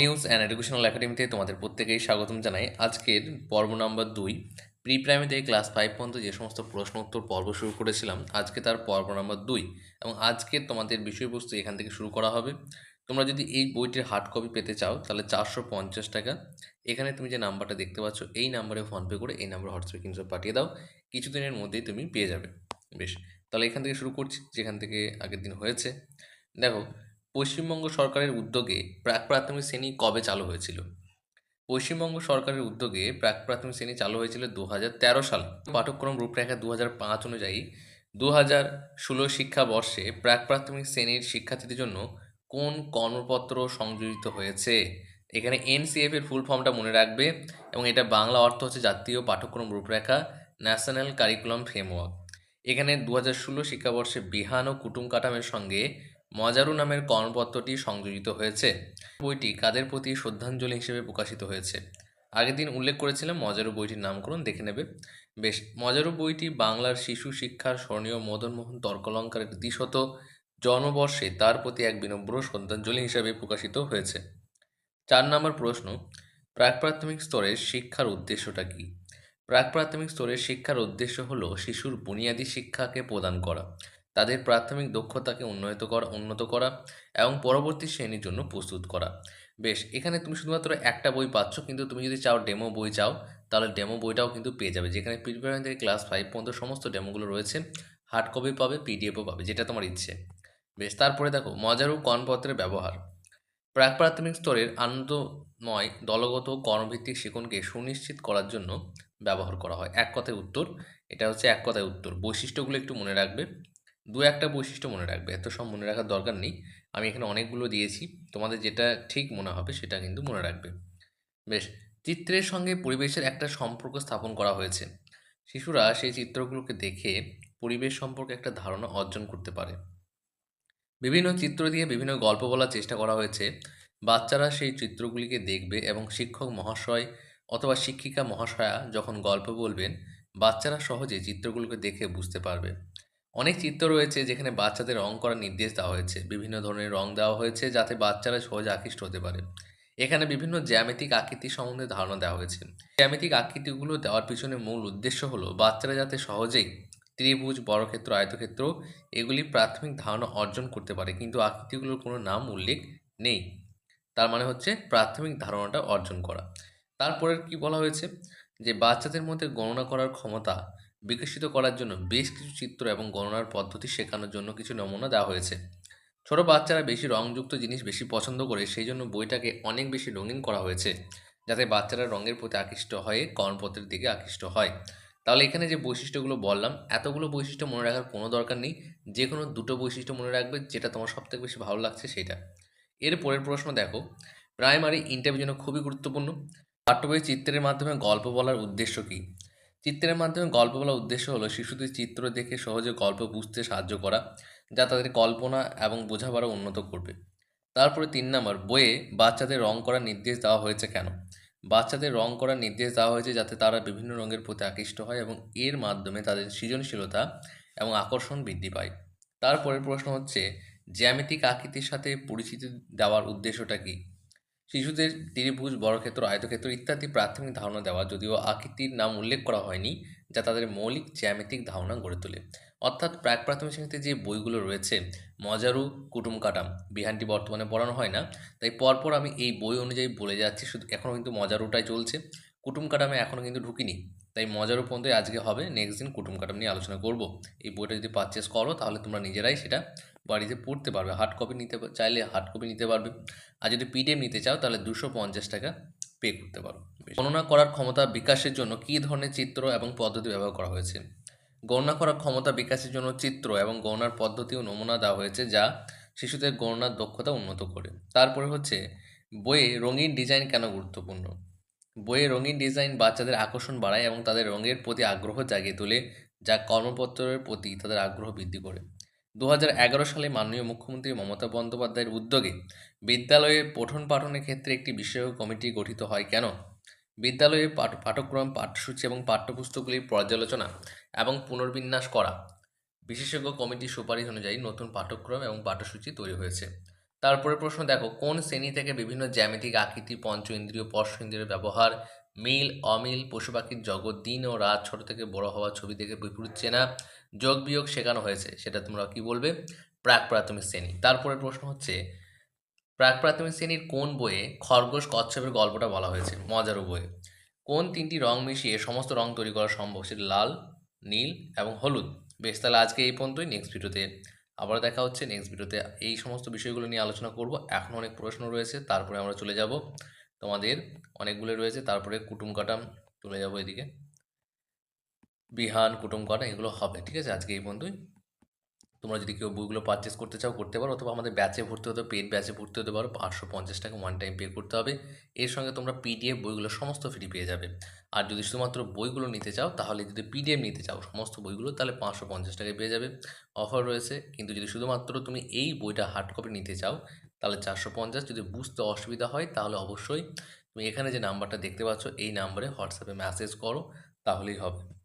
News and educational একাডেমিতে তোমাদের প্রত্যেকেই স্বাগতম জানাই। আজকের পর্ব নাম্বার দুই। প্রি প্রাইমারিতে ক্লাস ফাইভ পর্যন্ত যে সমস্ত প্রশ্ন উত্তর পর্ব শুরু করেছিলাম, আজকে তার পর্ব নম্বর দুই এবং আজকে তোমাদের বিষয়বস্তু এখান থেকে শুরু করা হবে। তোমরা যদি এই বইটির হার্ড কপি পেতে চাও, তাহলে চারশো পঞ্চাশ টাকা। এখানে তুমি যে নাম্বারটা দেখতে পাচ্ছ, এই নাম্বারে ফোনপে করে এই নাম্বার হোয়াটসঅ্যাপে কিন্তু পাঠিয়ে দাও। কিছুদিনের মধ্যেই তুমি পেয়ে যাবে। বেশ, তাহলে এখান থেকে শুরু করছি, যেখান থেকে আগের দিন হয়েছে। দেখো পশ্চিমবঙ্গ সরকারের উদ্যোগে প্রাক প্রাথমিক শ্রেণি কবে চালু হয়েছিল? পশ্চিমবঙ্গ সরকারের উদ্যোগে প্রাক প্রাথমিক শ্রেণি চালু হয়েছিল দু হাজার তেরো সাল। পাঠ্যক্রম রূপরেখা দু হাজার পাঁচ অনুযায়ী দু হাজার ষোলো শিক্ষাবর্ষে প্রাক প্রাথমিক শ্রেণির শিক্ষার্থীদের জন্য কোন কর্মপত্র সংযোজিত হয়েছে? এখানে এনসিএফ এর ফুল ফর্মটা মনে রাখবে এবং এটা বাংলা অর্থ হচ্ছে জাতীয় পাঠ্যক্রম রূপরেখা ন্যাশনাল কারিকুলাম ফ্রেমওয়ার্ক এখানে দু হাজার ষোলো শিক্ষাবর্ষে বিহান ও কুটুম কাটামের সঙ্গে মজারু নামের কর্মপত্রটি সংযোজিত হয়েছে। বইটি কাদের প্রতি শ্রদ্ধাঞ্জলি হিসেবে প্রকাশিত হয়েছে? আগের দিন উল্লেখ করেছিলাম মজারু বইটির নামকরণ, দেখে নেবে। বেশ, মজারু বইটি বাংলার শিশু শিক্ষার স্মরণীয় মদনমোহন তর্কলঙ্কারের দ্বিশত জন্মবর্ষে তার প্রতি এক বিনম্র শ্রদ্ধাঞ্জলি হিসেবে প্রকাশিত হয়েছে। চার নম্বর প্রশ্ন, প্রাক প্রাথমিক স্তরের শিক্ষার উদ্দেশ্যটা কী? প্রাক প্রাথমিক স্তরের শিক্ষার উদ্দেশ্য হলো শিশুর বুনিয়াদী শিক্ষাকে প্রদান করা। তাদের প্রাথমিক দক্ষতাকে উন্নত করা উন্নত করা এবং পরবর্তী শ্রেণির জন্য প্রস্তুত করা। বেশ, এখানে তুমি শুধুমাত্র একটা বই পাচ্ছ, কিন্তু তুমি যদি চাও ডেমো বই চাও, তাহলে ডেমো বইটাও কিন্তু পেয়ে যাবে। যেখানে প্রিপারেশন থেকে ক্লাস ফাইভ পর্যন্ত সমস্ত ডেমোগুলো রয়েছে হার্ড কপি পাবে পিডিএফও পাবে, যেটা তোমার ইচ্ছে। বেশ, তারপরে দেখো, মজারু কর্মপত্রের ব্যবহার। প্রাক প্রাথমিক স্তরের আনন্দময়, দলগত কর্মভিত্তিক শিক্ষণকে সুনিশ্চিত করার জন্য ব্যবহার করা হয়। এক কথায় উত্তর, এটা হচ্ছে এক কথায় উত্তর। বৈশিষ্ট্যগুলো একটু মনে রাখবে। দু একটা বৈশিষ্ট্য মনে রাখবে, এত সব মনে রাখার দরকার নেই। আমি এখানে অনেকগুলো দিয়েছি, তোমাদের যেটা ঠিক মনে হবে সেটা কিন্তু মনে রাখবে। বেশ, চিত্রের সঙ্গে পরিবেশের একটা সম্পর্ক স্থাপন করা হয়েছে। শিশুরা সেই চিত্রগুলোকে দেখে পরিবেশ সম্পর্কে একটা ধারণা অর্জন করতে পারে। বিভিন্ন চিত্র দিয়ে বিভিন্ন গল্প বলার চেষ্টা করা হয়েছে। বাচ্চারা সেই চিত্রগুলিকে দেখবে এবং শিক্ষক মহাশয় অথবা শিক্ষিকা মহাশয়া যখন গল্প বলবেন, বাচ্চারা সহজে চিত্রগুলোকে দেখে বুঝতে পারবে। অনেক চিত্র রয়েছে যেখানে বাচ্চাদের রং করার নির্দেশ দেওয়া হয়েছে। বিভিন্ন ধরনের রং দেওয়া হয়েছে যাতে বাচ্চারা সহজে আকৃষ্ট হতে পারে। এখানে বিভিন্ন জ্যামিতিক আকৃতি সম্বন্ধে ধারণা দেওয়া হয়েছে। জ্যামিতিক আকৃতিগুলো দেওয়ার পিছনে মূল উদ্দেশ্য হলো বাচ্চারা যাতে সহজেই ত্রিভুজ, বর্গক্ষেত্র, আয়তক্ষেত্র এগুলি প্রাথমিক ধারণা অর্জন করতে পারে, কিন্তু আকৃতিগুলোর কোনো নাম উল্লেখ নেই। তার মানে হচ্ছে প্রাথমিক ধারণাটা অর্জন করা। তারপরে কি বলা হয়েছে? যে বাচ্চাদের মধ্যে গণনা করার ক্ষমতা বিকশিত করার জন্য বেশ কিছু চিত্র এবং গণনার পদ্ধতি শেখানোর জন্য কিছু নমুনা দেওয়া হয়েছে। ছোট বাচ্চারা বেশি রংযুক্ত জিনিস বেশি পছন্দ করে সেই জন্য বইটাকে অনেক বেশি রঙিন করা হয়েছে, যাতে বাচ্চারা রঙের প্রতি আকৃষ্ট হয়ে কর্মপত্রের দিকে আকৃষ্ট হয়। তাহলে এখানে যে বৈশিষ্ট্যগুলো বললাম, এতগুলো বৈশিষ্ট্য মনে রাখার কোনো দরকার নেই। যে কোনো দুটো বৈশিষ্ট্য মনে রাখবে যেটা তোমার সবথেকে বেশি ভালো লাগছে সেটা। এর পরের প্রশ্ন দেখো, প্রাইমারি ইন্টারভিউ জন্য খুবই গুরুত্বপূর্ণ। পাঠ্য বই চিত্রের মাধ্যমে গল্প বলার উদ্দেশ্য কী? চিত্রের মাধ্যমে গল্প বলার উদ্দেশ্য হলো শিশুদের চিত্র দেখে সহজে গল্প বুঝতে সাহায্য করা, যা তাদের কল্পনা এবং বোঝাপড়া উন্নত করবে। তারপরে তিন নম্বর, বইয়ে বাচ্চাদের রং করার নির্দেশ দেওয়া হয়েছে কেন? বাচ্চাদের রং করার নির্দেশ দেওয়া হয়েছে যাতে তারা বিভিন্ন রঙের প্রতি আকৃষ্ট হয় এবং এর মাধ্যমে তাদের সৃজনশীলতা এবং আকর্ষণ বৃদ্ধি পায়। তারপরের প্রশ্ন হচ্ছে, জ্যামিতিক আকৃতির সাথে পরিচিতি দেওয়ার উদ্দেশ্যটা কী? শিশুদের ত্রিভুজ বড়ক্ষেত্র আয়তক্ষেত্র ইত্যাদি প্রাথমিক ধারণা দেওয়া যদিও আকৃতির নাম উল্লেখ করা হয়নি, যা তাদের মৌলিক জ্যামিতিক ধারণা গড়ে তোলে। অর্থাৎ প্রাক প্রাথমিক শ্রেণীতে যে বইগুলো রয়েছে, মজারু, কুটুম কাটাম বিহানটি বর্তমানে পড়ানো হয় না, তাই পরপর আমি এই বই অনুযায়ী বলে যাচ্ছি, শুধু এখনও কিন্তু মজারুটাই চলছে। কুটুম কাটামে এখনও কিন্তু ঢুকিনি। তাই মজারু পর্যন্তই আজকে হবে। নেক্সট দিন কুটুম কাটাম নিয়ে আলোচনা করব। এই বইটা যদি পারচেস করো, তাহলে তোমরা নিজেরাই সেটা বাড়িতে পড়তে পারবে। হার্ড কপি নিতে চাইলে হার্ড কপি নিতে পারবে। আর যদি পিডিএফ নিতে চাও, তাহলে দুশো পঞ্চাশ টাকা পে করতে পারো। গণনা করার ক্ষমতা বিকাশের জন্য কী ধরনের চিত্র এবং পদ্ধতি ব্যবহার করা হয়েছে? গণনা করার ক্ষমতা বিকাশের জন্য চিত্র এবং গণনার পদ্ধতি ও নমুনা দেওয়া হয়েছে, যা শিশুদের গণনার দক্ষতা উন্নত করে। তারপরে হচ্ছে, বইয়ে রঙিন ডিজাইন কেন গুরুত্বপূর্ণ? বইয়ে রঙিন ডিজাইন বাচ্চাদের আকর্ষণ বাড়ায় এবং তাদের রঙের প্রতি আগ্রহ জাগিয়ে তোলে, যা কর্মপত্রের প্রতি তাদের আগ্রহ বৃদ্ধি করে। দু হাজার এগারো সালে মাননীয় মুখ্যমন্ত্রী মমতা বন্দ্যোপাধ্যায়ের উদ্যোগে বিদ্যালয়ে পঠন পাঠনের ক্ষেত্রে একটি বিশেষজ্ঞ কমিটি গঠিত হয় কেন? বিদ্যালয়ে পাঠ, পাঠ্যক্রম, পাঠ্যসূচি এবং পাঠ্যপুস্তকগুলির পর্যালোচনা এবং পুনর্বিন্যাস করা। বিশেষজ্ঞ কমিটির সুপারিশ অনুযায়ী নতুন পাঠ্যক্রম এবং পাঠ্যসূচি তৈরি হয়েছে। তারপরে প্রশ্ন, দেখো, কোন শ্রেণি থেকে বিভিন্ন জ্যামিতিক আকৃতি, পঞ্চ ইন্দ্রিয় স্পর্শ ইন্দ্রিয়ের ব্যবহার, মিল, অমিল, পশু পাখির জগৎ, দিন ও রাত, ছোট থেকে বড় হওয়া, ছবি থেকে বিপরীত চেনা, যোগ বিয়োগ শেখানো হয়েছে, সেটা তোমরা কি বলবে? প্রাক প্রাথমিক শ্রেণি। তারপরে প্রশ্ন হচ্ছে, প্রাক প্রাথমিক শ্রেণির কোন বইয়ে খরগোশ কচ্ছপের গল্পটা বলা হয়েছে? মজারও বইয়ে। কোন তিনটি রং মিশিয়ে সমস্ত রং তৈরি করা সম্ভব? সেটা লাল, নীল এবং হলুদ। বেশ, তাহলে আজকে এই পর্যন্তই। নেক্সট ভিডিওতে আবার দেখা হচ্ছে নেক্সট ভিডিওতে এই সমস্ত বিষয়গুলো নিয়ে আলোচনা করব। এখন অনেক প্রশ্ন রয়েছে, তারপরে আমরা চলে যাব। তোমাদের অনেকগুলো রয়েছে, তারপরে কুটুম কাটাম চলে যাব এদিকে। বিহান, কুটুম কাটাম এগুলো হবে, ঠিক আছে? আজকে এই পর্যন্তই। তোমরা যদি কেউ বইগুলো পারচেস করতে চাও, করতে পারো অথবা আমাদের ব্যাচে ভর্তি হতে পেড ব্যাচে ভর্তি হতে পারো, পাঁচশো পঞ্চাশ টাকা ওয়ান টাইম পে করতে হবে। এর সঙ্গে তোমরা পিডিএফ বইগুলো সমস্ত ফ্রি পেয়ে যাবে। আর যদি শুধুমাত্র বইগুলো নিতে চাও, তাহলে যদি পিডিএফ নিতে চাও সমস্ত বইগুলো, তাহলে পাঁচশো পঞ্চাশ টাকায় পেয়ে যাবে। অফার রয়েছে, কিন্তু যদি শুধুমাত্র তুমি এই বইটা হার্ড কপি নিতে চাও, তাহলে চারশো পঞ্চাশ। যদি বুঝতে অসুবিধা হয়, তাহলে অবশ্যই তুমি এখানে যে নাম্বারটা দেখতে পাচ্ছ, এই নাম্বারে হোয়াটসঅ্যাপে মেসেজ করো, তাহলেই হবে।